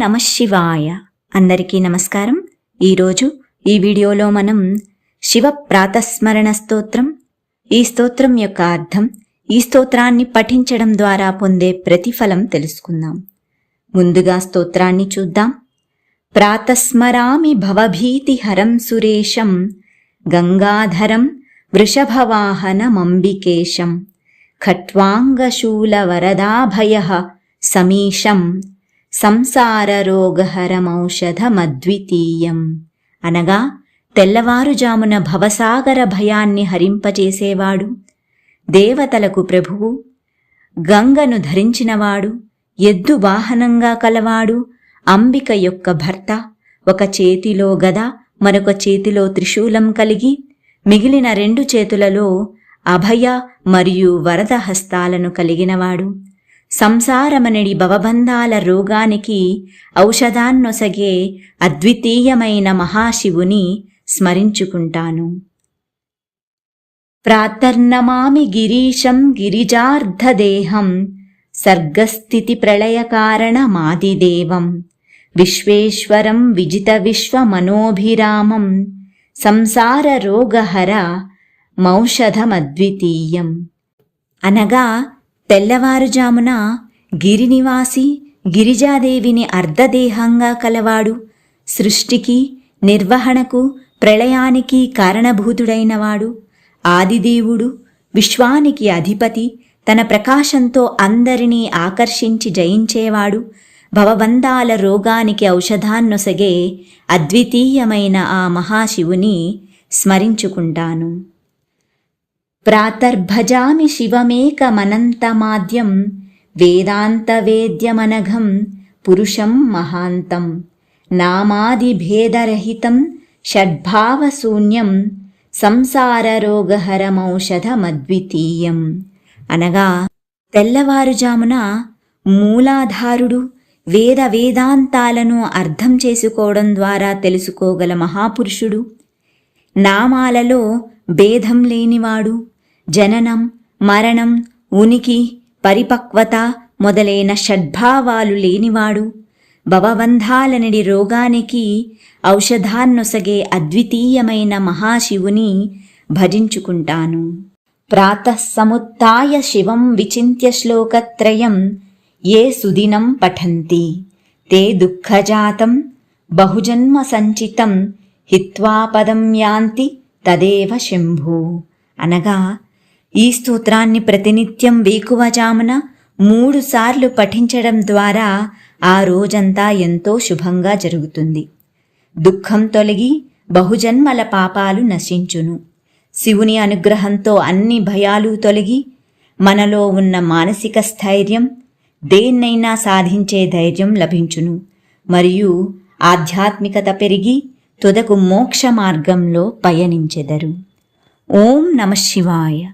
నమ శివాయ. అందరికీ నమస్కారం. ఈరోజు ఈ వీడియోలో మనం శివ ప్రాతస్మరణ స్తోత్రం ఈ స్తోత్రం యొక్క అర్థం ఈ స్తోత్రాన్ని పఠించడం ద్వారా పొందే ప్రతిఫలం తెలుసుకుందాం. ముందుగా స్తోత్రాన్ని చూద్దాం. ప్రాతస్మరామి భవభీతి హరం సురేశం గంగాధరం వృషభవాహనమంబికేశం ఖట్వాంగశూలవరదాభయ సమీశం సంసారరోగహరమౌషధమద్వితీయం. అనగా తెల్లవారుజామున భవసాగర భయాన్ని హరింపచేసేవాడు. దేవతలకు ప్రభువు. గంగను ధరించినవాడు. ఎద్దు వాహనంగా కలవాడు. అంబిక యొక్క భర్త. ఒక చేతిలో గద మరొక చేతిలో త్రిశూలం కలిగి మిగిలిన రెండు చేతులలో అభయ మరియు వరద హస్తాలను కలిగినవాడు. సంసారమనడి భవబంధాల రోగానికి ఔషధాన్నొసగే అద్వితీయమైన మహాశివుని స్మరించుకుంటాను. ప్రాతర్నమామి గిరీశం గిరిజార్ధదేహం సర్గస్థితి ప్రళయకారణమాదిదేవం విశ్వేశ్వరం విజిత విశ్వమనోభిరామం సంసార రోగహర మౌషధమద్వితీయం అనగా తెల్లవారుజామున గిరినివాసి గిరిజాదేవిని అర్ధదేహంగా కలవాడు. సృష్టికి నిర్వహణకు ప్రళయానికి కారణభూతుడైనవాడు. ఆదిదేవుడు విశ్వానికి అధిపతి తన ప్రకాశంతో అందరినీ ఆకర్షించి జయించేవాడు. భవబంధాల రోగానికి ఔషధాన్నొసగే అద్వితీయమైన ఆ మహాశివుని స్మరించుకుంటాను. ప్రాతర్భజామి శివమేకమనంతమాద్యం వేదాంతవేద్యమనఘం పురుషం మహాంతం నామాదిభేదరహితం షడ్భావశూన్యం సంసారరోగహరమౌషధమద్వితీయం అనగా తెల్లవారుజామున మూలాధారుడు వేద వేదాంతాలను అర్థం చేసుకోవడం ద్వారా తెలుసుకోగల మహాపురుషుడు నామాలలో భేదం లేనివాడు జననం మరణం ఉనికి పరిపక్వత మొదలైన షడ్భావాలు లేనివాడు. భవబంధాలనడి రోగానికి ఔషధాన్నొసగే అద్వితీయమైన మహాశివుని భజించుకుంటాను. ప్రాతఃసముత్య శివం విచింత్య శ్లోకత్రయం ఏ సుదినం పఠంతి. తే దుఃఖజాతం బహుజన్మ సంచితం హిత్వా పదం యాంతి తదేవ శంభు. అనగా ఈ స్తోత్రాన్ని ప్రతినిత్యం వేకువజామున మూడు సార్లు పఠించడం ద్వారా ఆ రోజంతా ఎంతో శుభంగా జరుగుతుంది. దుఃఖం తొలగి బహుజన్మల పాపాలు నశించును. శివుని అనుగ్రహంతో అన్ని భయాలు తొలగి మనలో ఉన్న మానసిక స్థైర్యం దేన్నైనా సాధించే ధైర్యం లభించును. మరియు ఆధ్యాత్మికత పెరిగి తుదకు మోక్ష మార్గంలో పయనించెదరు. ఓం నమ శివాయ.